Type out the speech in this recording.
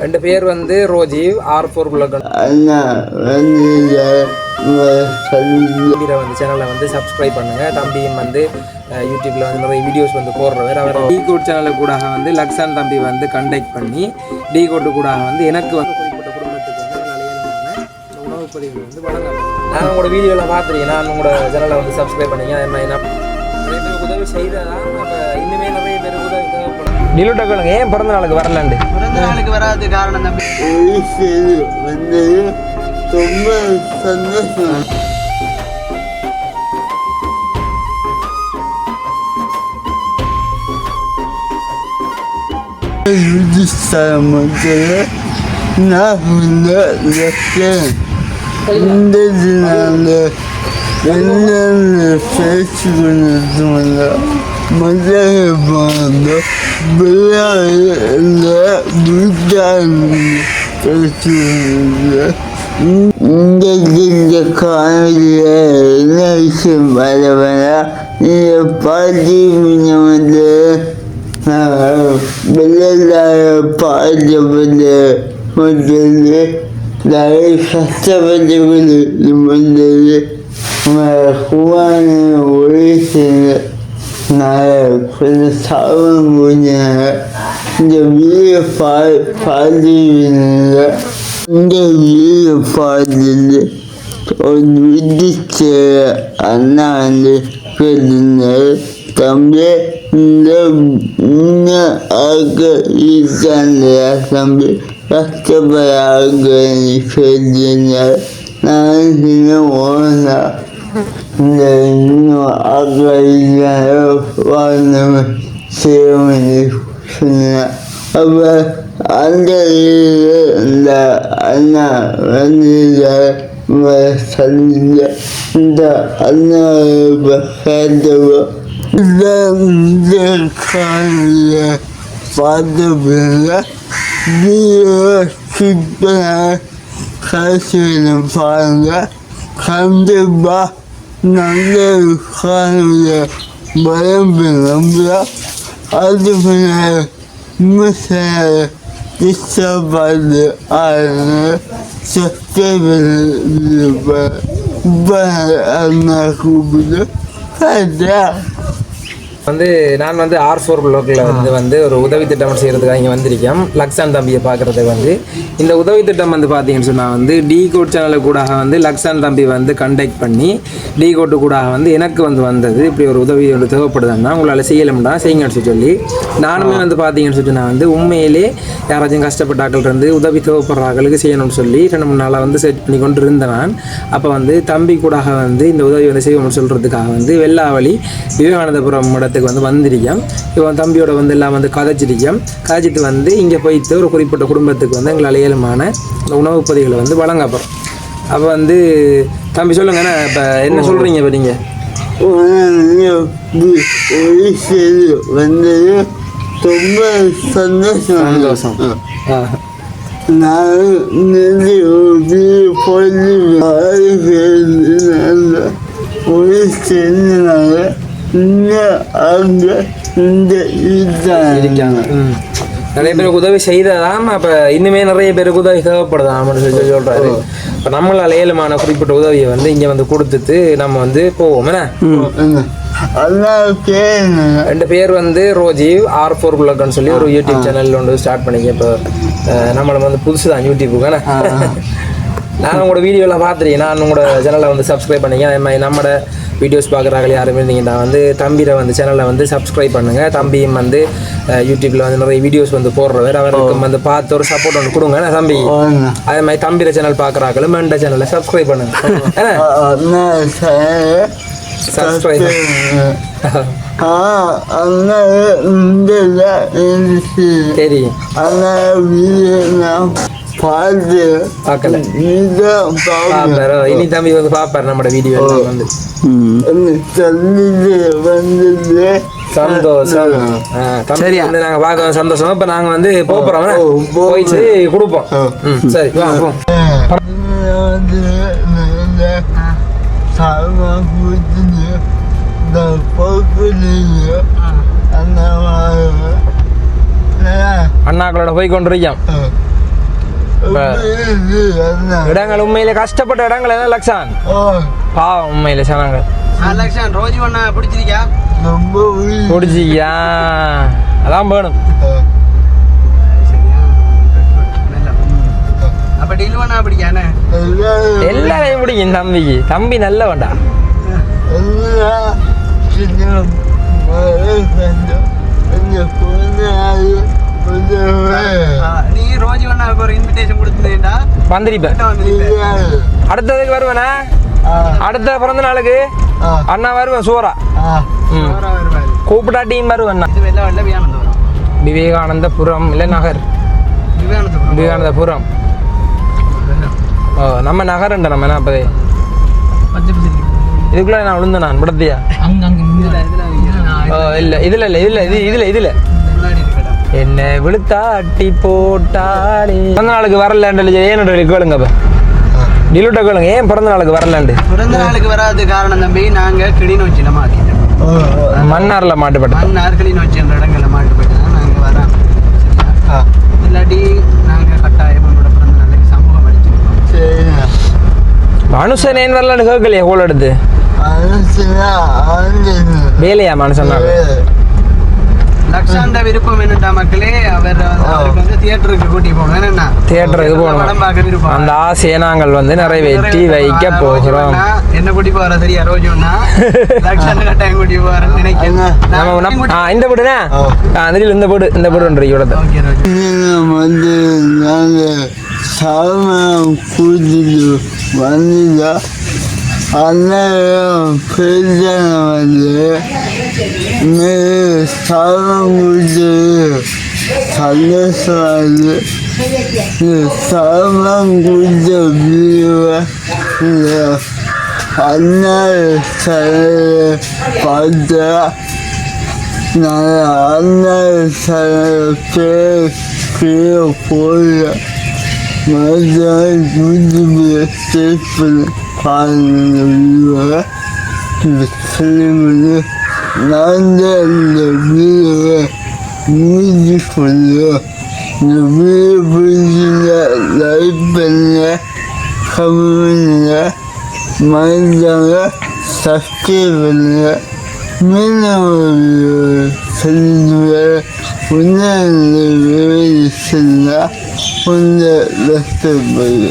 ரெண்டு பேர் வந்து ரோஜீவ் ஆர் ஃபோர் குலகன். அண்ணா வந்து சேனலை வந்து சப்ஸ்கிரைப் பண்ணுங்க. தம்பியும் வந்து அஹ், யூடியூப்ல வந்து நிறைய வீடியோஸ் வந்து போடுறவர். அவர் டீ கோட் சேனலை கூட வந்து லக்ஸான் தம்பி வந்து கண்டக்ட் பண்ணி டீ கோட்டு கூட வந்து எனக்கு வந்து குறிப்பிட்ட குடும்பத்துக்கு வந்து நிலையான உணவு பதிவுகள் வந்து வழங்க நான் உங்களோட வீடியோவில் பார்த்துருக்கேன். நான் உங்களோட சேனலை வந்து சப்ஸ்கிரைப் பண்ணீங்க அதே மாதிரி நான் உதவி செய்ததான் இன்னுமே நிறைய தேவைப்படும் நிலுட்ட கேளுங்க ஏன் பிறந்த நாளுக்கு வரலாண்டு பிறந்த நாளுக்கு வராது காரணம் தம்பி ஒரு செய்தி வந்தது ரொம்ப சந்தோஷம் மக்கள் நான் உள்ள லட்சம் இந்த தினால என்னென்ன பேசிக்கொண்டு முதல்ல போனது விளையாடுல வீட்டாளி பேசுவது இந்த இந்த காலையில் என்ன விஷயம் வரவனா நீங்கள் பாட்டி வந்து விளையாட பாடுபட்டு வந்தது நிறைய கஷ்டப்பட்டு வந்தது குவான ஒரே செய்ய நான் கொஞ்சம் சாபம் போனாங்க இந்த வீடியோ பா பாடுவீங்க இந்த வீடியோ பாடுறது ஒரு விதிச்சு அண்ணா வந்து கேட்டிருந்தாரு தம்பி இந்த இந்த ஆக இருக்காங்க தம்பி கஷ்டப்படாக கேட்டிருந்தாரு நான் சின்ன ஓனா இந்த இன்னும் ஆக வாழ்ந்தவன் செய்வனு சொன்னேன் அப்ப அந்த இதுல இந்த அண்ணா வந்து சந்திச்ச இந்த அண்ணா கேட்டவோ இந்த இந்த காலையில பார்த்த பிறகு வீடியோ சூப்பராக காசு பாருங்க Nandem Hanım'da Bayım Bey'im'de Adıfınar Mısır'a Dışarıda ayrı Sözde verildi bana Bana anlakubudu Hadi. வந்து நான் வந்து ஆர் ஃபோர் பிளாக்ல வந்து வந்து ஒரு உதவி திட்டம் செய்யறதுக்காக இங்கே வந்திருக்கேன். லக்ஸான் தம்பியை பார்க்கறதுக்கு வந்து. இந்த உதவி திட்டம் வந்து பார்த்தீங்கன்னு சொன்னால் வந்து டி கோட் சேனலு கூட வந்து லக்ஸான் தம்பி வந்து கண்டக்ட் பண்ணி டி கோட்டு கூட வந்து எனக்கு வந்து வந்தது. இப்படி ஒரு உதவி ஒன்று தேவைப்படுதுன்னா உங்களால் செய்யலும்டா செய்யுங்கன்னு சொல்லி. நானுமே வந்து பார்த்தீங்கன்னு சொல்லி நான் வந்து உண்மையிலே யாராச்சும் கஷ்டப்பட்ட ஆட்கள் இருந்து உதவி தேவைப்படுற ஆட்களுக்கு செய்யணும்னு சொல்லி ரெண்டு மூணு நாளாக வந்து செட் பண்ணி கொண்டு இருந்தேன் நான். அப்போ வந்து தம்பி கூட வந்து இந்த உதவி வந்து செய்யணும்னு சொல்கிறதுக்காக வந்து வெள்ளாவளி விவேகானந்தபுரம் இடத்துக்கு வந்து வந்திருக்கேன். இப்போ தம்பியோட வந்து எல்லாம் வந்து கதைச்சிருக்கேன். கதைச்சிட்டு வந்து இங்கே போயிட்டு ஒரு குறிப்பிட்ட குடும்பத்துக்கு வந்து எங்களால் இந்த உணவுப் பொதிகளை வந்து வழங்க போகிறோம் அப்போ வந்து தம்பி சொல்லுங்கண்ணா இப்போ என்ன சொல்கிறீங்க இப்போ நீங்கள் வந்தது ரொம்ப சந்தோஷம். சந்தோஷம். நான் சொல்லி ஒரு இந்த அங்க இருக்காங்க. நிறைய பேருக்கு உதவி செய்ததாம். அப்போ இன்னுமே நிறைய பேருக்கு உதவி தேவைப்படுதாம் சொல்லி சொல்கிறாரு இப்போ நம்மளால் ஏழுமான குறிப்பிட்ட உதவியை வந்து இங்கே வந்து கொடுத்துட்டு நம்ம வந்து போவோம். என்ன? ரெண்டு பேர் வந்து ரோஜீவ் ஆர் ஃபோர் குலக்கன்னு சொல்லி ஒரு யூடியூப் சேனல் ஒன்று ஸ்டார்ட் பண்ணிக்க. இப்போ நம்மளை வந்து புதுசு தான் யூடியூப்புக்கு என்ன? நான் உங்களோட வீடியோவில் பார்த்துருக்கேன். நான் உங்களோட சேனலை வந்து சப்ஸ்கிரைப் பண்ணிங்க அதே மாதிரி நம்மளோட வீடியோஸ் பார்க்குறாங்க யாருமே இருந்தீங்கன்னா வந்து தம்பியை வந்து சேனலை வந்து சப்ஸ்கிரைப் பண்ணுங்கள் தம்பியும் வந்து யூடியூப்பில் வந்து நிறைய வீடியோஸ் வந்து போடுறவர். அவருக்கு வந்து பார்த்து ஒரு சப்போர்ட் ஒன்று கொடுங்க. என்ன தம்பி. அதே மாதிரி தம்பிர சேனல் பார்க்குறாங்களும் மெண்ட சேனலை சப்ஸ்கிரைப் பண்ணுங்க. சப்ஸ்கிரைப் ஆ பார்த்து பார்க்கல. பாப்பாரு இனி தம்பி வந்து பாப்பாரு நம்மட வீடியோ வந்து வந்தது. சந்தோஷம் தம்பி வந்து நாங்க பார்க்க சந்தோஷம். இப்ப நாங்க வந்து போறோம். போயிட்டு கொடுப்போம். ம், சரி அண்ணாக்களோட போய் கொண்டிருக்கோம். இடங்கள் உண்மையில கஷ்டப்பட்ட இடங்கள் என்ன லக்ஷான்? பாவம் உண்மையில சனங்கள். லக்ஷன் ரோஜி ஒண்ணா பிடிச்சிருக்கியா? ரொம்ப பிடிச்சிக்கியா அதான் வேணும். அப்ப டில் ஒண்ணா பிடிக்கானே எல்லாரையும் பிடிக்கும் தம்பிக்கு. தம்பி நல்ல வேண்டா நீ ரோஜி ஒண்ணா ஒரு இன்விடேஷன் கொடுத்துட்டா வந்திருப்பேன் அடுத்ததுக்கு வருவேனா? அடுத்த பிறந்த நாளுக்கு அண்ணா வருவேன் சூரா. ம். வருவாரு. கூப்பிட்டாட்டியும் வருவேன் விவேகானந்தபுரம். இல்லை நகர். விவேகானந்தபுரம். ஓ நம்ம நகரண்ட நம்ம என்ன அப்பதே? இதுக்குள்ள நான் விழுந்தேன் நான் இதுல ஓ இல்லை இதில் இல்லை இதில் இது இதில். இதில் என்ன விழுத்தாட்டி போட்டாலே பிறந்த நாளுக்கு வரலன்னு ஏன் கேளுங்க அப்போ. டிலூட்ட கேளுங்க ஏன் பிறந்த நாளுக்கு வரலண்டு பிறந்த நாளுக்கு வராது காரணம் தம்பி நாங்க கிளிநொச்சியில மாட்டிட்டோம் மன்னாரில் மாட்டுப்பட்டோம் மன்னார் கிளிநொச்சின்ற இடங்கள்ல மாட்டுப்பட்டு நாங்க வரோம் இல்லாட்டி நாங்க கட்டாயம் உன்னோட பிறந்த நாளைக்கு சமூகம் அடிச்சிருக்கோம். மனுஷன் ஏன் வரலன்னு கேட்கலையே கோல் எடுத்து. வேலையா மனுஷன் லக்ஷாண்ட விருப்பம் என்னட்டா மக்களே? அவர் அவருக்கு வந்து தியேட்டருக்கு கூட்டி போகணும். என்னன்னா? தியேட்டருக்கு படம் போகணும். பார்க்க விருப்பம். அந்த ஆசையை நாங்கள் வந்து நிறைவேற்றி வைக்க போகிறோம். என்ன கூட்டி போற சரியா ரோஜோன்னா லக்ஷாண்ட கட்டாயம் கூட்டி போறேன்னு நினைக்கிறேன். இந்த போடுனா அந்த இந்த போடு இந்த போடுன்ற இவ்வளோ வந்து நாங்கள் சாமம் கூட்டிட்டு வந்துட்டா அண்ணன் பேசன வந்து சாமம் கூட்டு சந்தோஷம் வந்து சாமம் கூட்ட வீடியோ அண்ணன் சிலையை பார்த்தா நான் அண்ணன் சிலையை கீழே போய் மறுநாள் யூடியூப்ல சேவ் பண்ணி பாருங்க வீடியோவை இந்த ஃபிலிமில் நான் தான் இந்த வீடியோவை மியூசிக் பண்ணுவேன் இந்த வீடியோ பிடிச்சிருந்தா லைக் பண்ணுங்க கமெண்ட் பண்ணுங்க மறந்தாங்க சப்ஸ்கிரைப் பண்ணுங்க மீண்டும் ஒரு சொல்லுவேன் உன்னை விவரிச்சுன்னா உன்னை ரசிப்பது